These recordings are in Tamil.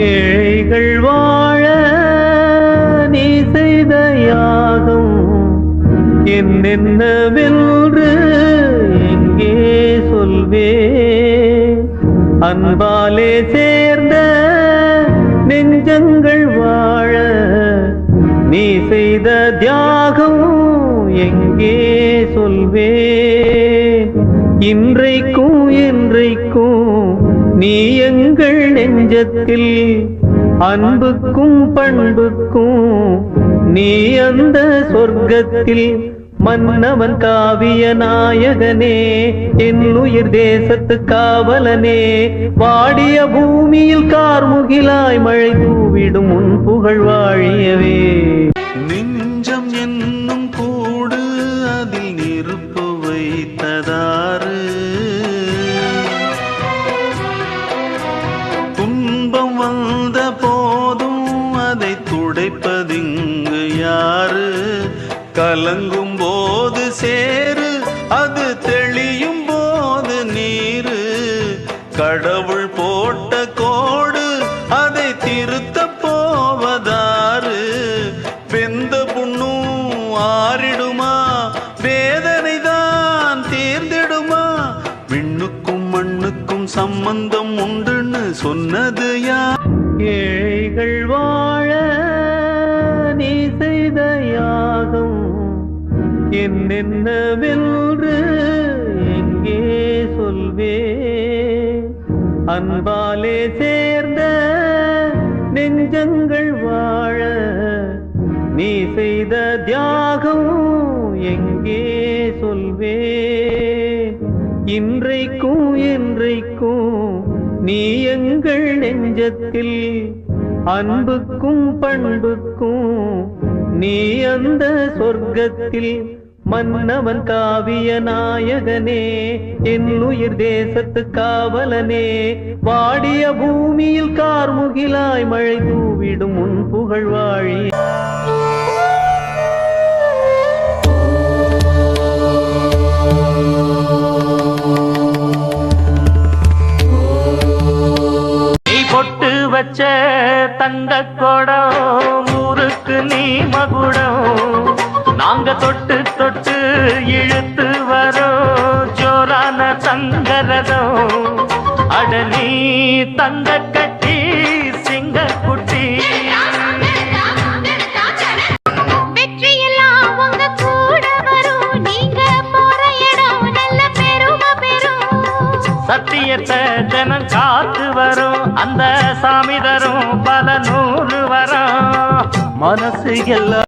ஏழைகள் வாழ நீ செய்த யாகம் என்னென்னவென்று எங்கே சொல்வே. அன்பாலே சேர்ந்த நெஞ்சங்கள் வாழ நீ செய்த தியாகம் எங்கே சொல்வே. இன்று நெஞ்சத்தில் அன்புக்கும் பண்புக்கும் நீ அந்த சொர்க்கத்தில் மன்னவன் காவிய நாயகனே என் உயிர் தேசத்து காவலனே. வாடிய பூமியில் கார்முகிலாய் மழை தூவிடும் உன் புகழ் வாழியவே. இங்கு யாரு? கலங்கும் போது சேர் என்னென்னவென்று எங்கே சொல்வே. அன்பாலே சேர்ந்த நெஞ்சங்கள் வாழ நீ செய்த தியாகம் எங்கே சொல்வே. இன்றைக்கும் என்றைக்கும் நீ எங்கள் நெஞ்சத்தில் அன்புக்கும் பண்புக்கும் நீ அந்த சொர்க்கத்தில் மன்னவன் காவிய நாயகனே என் உயிர் தேசத்து காவலனே வாடிய பூமியில் கார்முகிலாய் மழை தூவிடும் உன் புகழ் வாழி. பொட்டு வச்ச தங்க குடம் ஊருக்கு நீ மகுடம். நாங்க தொட்டு தொட்டு இழுத்து வரோம் ஜோரான தங்கரதம் அட நீ தங்க கட்டி சிங்க குட்டி. வெற்றியெல்லாம் உங்க கூட வரும். நீங்க போற இடம் நல்ல பெருமை பெறும். சத்தியத்தை ஜனம் காத்து வரும். அந்த சாமி தரும் பல நூறு வரும். மனசு எல்லாம்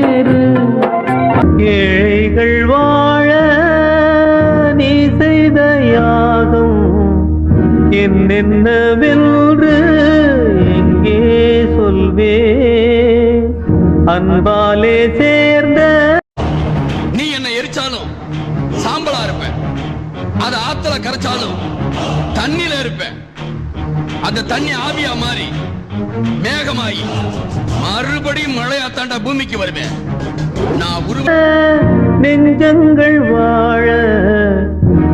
ஏழைகள் வாழ நீ செய்த யாகம் என்னென்னவென்று எங்கே சொல்வே. அன்பாலே சேர்ந்த நீ என்ன எரிச்சாலும் சாம்பலா இருப்பேன் அத ஆத்துல கரைச்சாலும் தண்ணில இருப்பேன் அந்த தண்ணி ஆவியா மாறி மேகமாயி மறுபடியும் மழையா தாண்டா பூமிக்கு வருவேன் நான் உருவ நெஞ்சங்கள் வாழ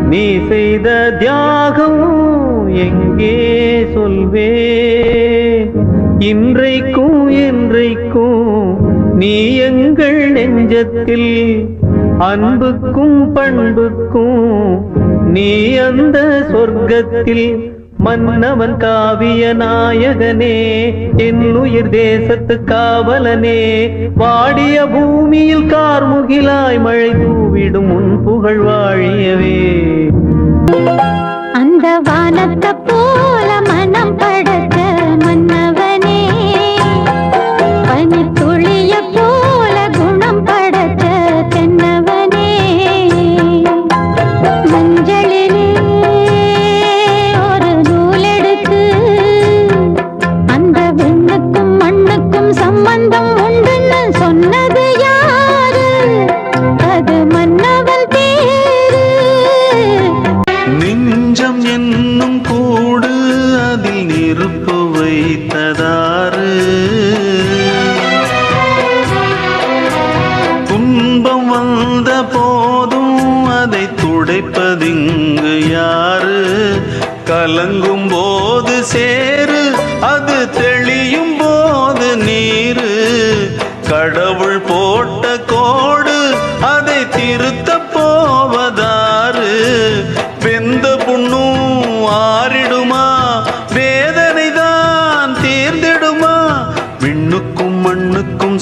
நீ செய்த தியாகம் எங்கே சொல்வே? இன்றைக்கும் என்றைக்கும் நீ எங்கள் நெஞ்சத்தில் அன்புக்கும் பண்புக்கும் நீ அந்த சொர்க்கத்தில் மன்னவன் காவிய நாயகனே என் உயிர் தேசத்து காவலனே. வாடிய பூமியில் கார்முகிலாய் மழை தூவிடும் உன் புகழ் வாழியவே. என்னும் கூடு அதில் நெருப்பு வைத்ததா?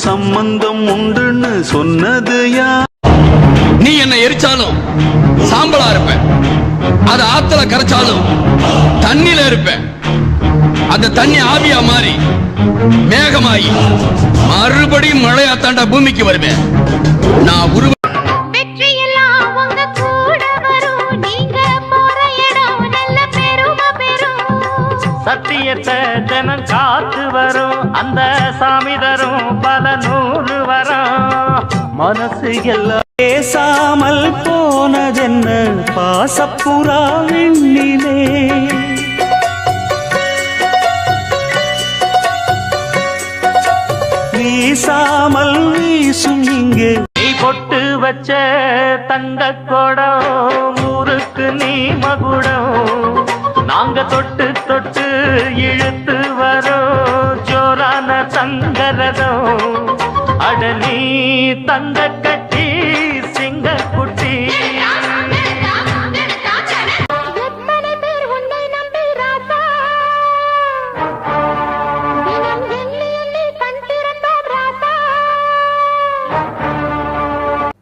சம்பந்தம் உண்டுன்னு சொன்னது யா நீ என்ன எரிச்சாலும் சாம்பலா இருப்ப அத ஆத்துல கரைச்சாலும் தண்ணில இருப்ப அந்த தண்ணி ஆவியா மாறி மேகமாயி மறுபடியும் மழையா தாண்டா பூமிக்கு வருவேன். நான் உருவ சத்தியத்தை தினம் காத்து வரும். அந்த சாமி தரும் பல நூறு வரும். மனசு எல்லாம் பேசாமல் போனதென்ன பாசப்புறா விண்ணிலே. வீசாமல் வீசும் இங்கே. நீ பொட்டு வச்ச தங்க கொடம் ஊருக்கு நீ மகுடம். நாங்க தொட்டு தொட்டு இழுத்து வரோம் ஜோரான தங்கரதம் அட நீ தங்க கட்டி சிங்க குட்டி.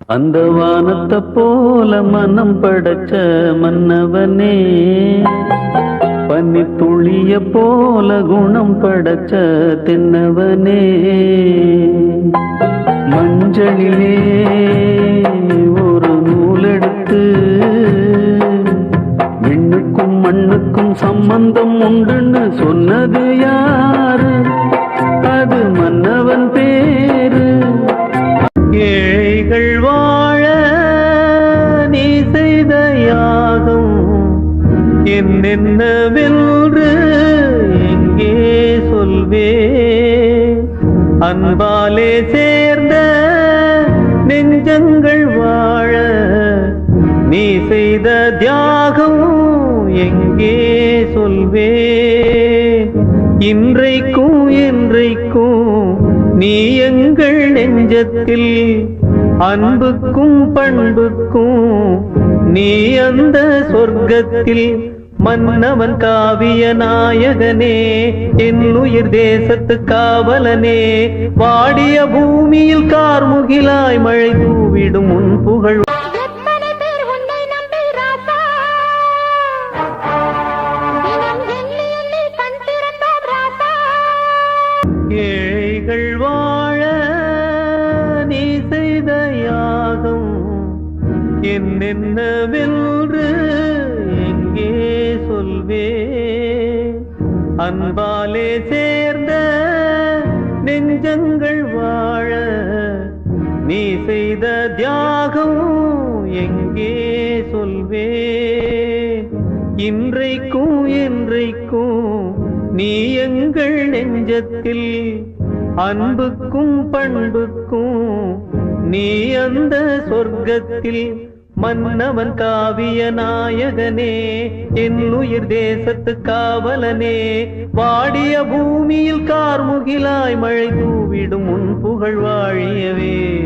அந்த வானத்தை போல மனம் படைச்ச மன்னவனே. பனி துளிய போல குணம் படைச்ச தென்னவனே. மஞ்சளிலே ஒரு நூலெடுத்து விண்ணுக்கும் மண்ணுக்கும் சம்பந்தம் உண்டுன்னு சொன்னது யார்? நெஞ்சங்கள் வாழ நீ செய்த தியாகம் எங்கே சொல்வே? இன்றைக்கும் என்றைக்கும் நீ எங்கள் நெஞ்சத்தில் அன்புக்கும் பண்புக்கும் நீ அந்த சொர்க்கத்தில் மன்னவன் காவிய நாயகனே என் உயிர் தேசத்து காவலனே வாடிய பூமியில் கார்முகிலாய் மழை தூவிடும் உன் புகழ். சொல்வே இன்றைக்கும் என்றைக்கும் நீ எங்கள் நெஞ்சத்தில் அன்புக்கும் பண்புக்கும் நீ அந்த சொர்க்கத்தில் மன்னவன் காவிய நாயகனே என் உயிர் தேசத்து காவலனே. வாடிய பூமியில் கார்முகிலாய் மழை தூவிடும் உன் புகழ் வாழியவே.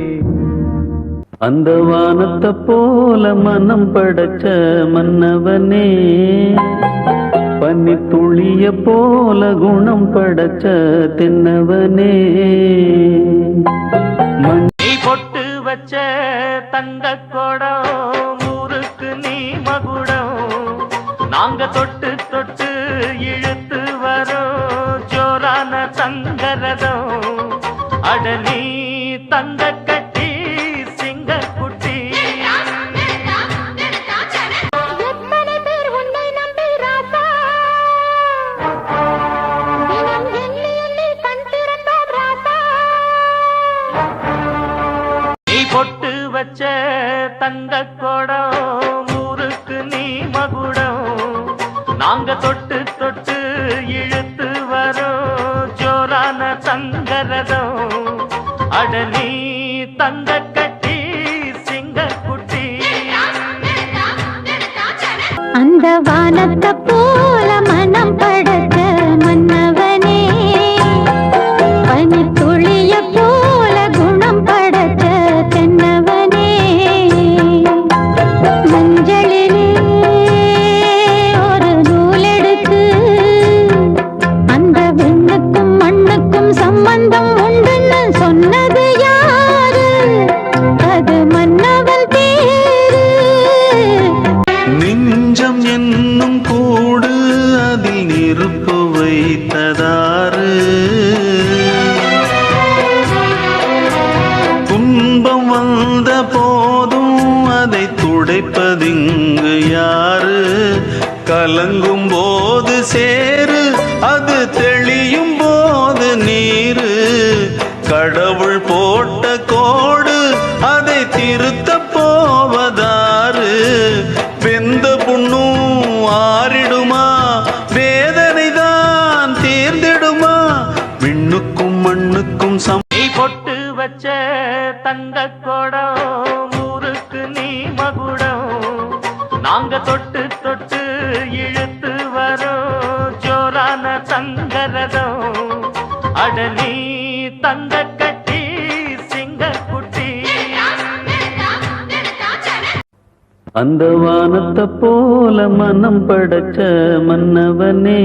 அந்த வானத்தை போல மனம் படைச்ச மன்னவனே. பன்னி துளிய போல குணம் படைச்ச தின்னவனே. மண் நீ பொட்டு வச்ச தங்க கொடம் ஊருக்கு நீ மகுடம். நாங்க தொட்டு தொட்டு இழுத்து வரோம் ஜோரான தங்கரதம் அட நீ தங்க கலங்கும் போது சேரு அது தெளியும் போது நீரு. கடவுள் போட்ட கோடு அதை திருத்த போவதாறு. வெந்த புண்ணும் ஆறிடுமா? வேதனை தான் தீர்ந்திடுமா? விண்ணுக்கும் மண்ணுக்கும் சமை பொட்டு வச்ச தங்க குடம் ஊருக்கு நீ மகுடம். நாங்க தொட்டு தொட்டு இழுத்து வரோம் ஜோரான தங்கரதம் அட நீ தங்க கட்டி சிங்க குட்டி. அந்த வானத்தை போல மனம் படைச்ச மன்னவனே.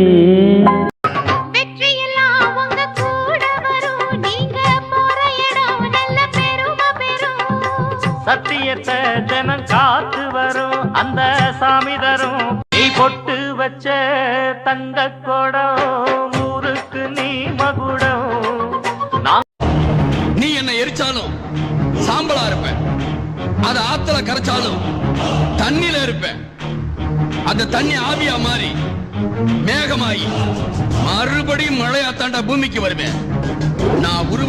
சத்தியத்தை ஜனம் காத்து வரும். அந்த சாமி தரும். பொட்டு வச்ச தங்க கொடம் ஊருக்கு நீ மகுடம். நான் நீ என்ன எரிச்சாலும் சாம்பலா இருப்ப அது ஆத்துல கரைச்சாலும் தண்ணில இருப்ப அந்த தண்ணி ஆவியா மாறி மேகமாயி மறுபடியும் மழையா தாண்டா பூமிக்கு வருவேன். நான் உருவ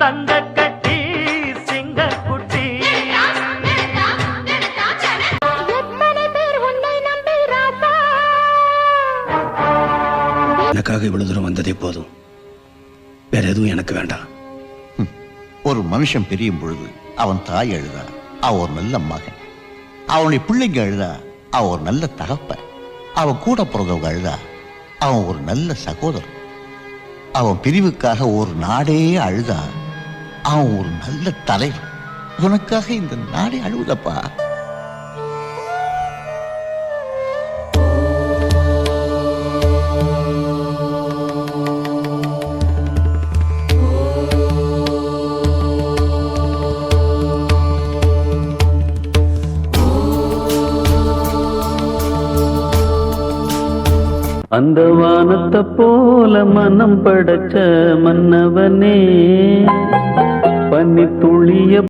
தங்க கட்டி சிங்க குட்டி எத்தனை பேர் உன்னை நம்பி ராசா எனக்காக இவ்வளவு தூரம் வந்ததே போதும். வேற எதுவும் எனக்கு வேண்டாம். ஒரு மனுஷன் பிரியும் பொழுது அவன் தாய் அழுதா அவன் ஒரு நல்ல மகன். அவனுடைய பிள்ளைங்க அழுதா அவன் ஒரு நல்ல தகப்பன். அவன் கூட பிறந்தவங்க அழுதா அவன் ஒரு நல்ல சகோதரன். அவன் பிரிவுக்காக ஒரு நாடே அழுதா அவன் ஒரு நல்ல தலைவன். உனக்காக இந்த நாடே அழுவுதப்பா. அந்த வானத்தை போல மனம் படைச்ச மன்னவனே. பனி துளிய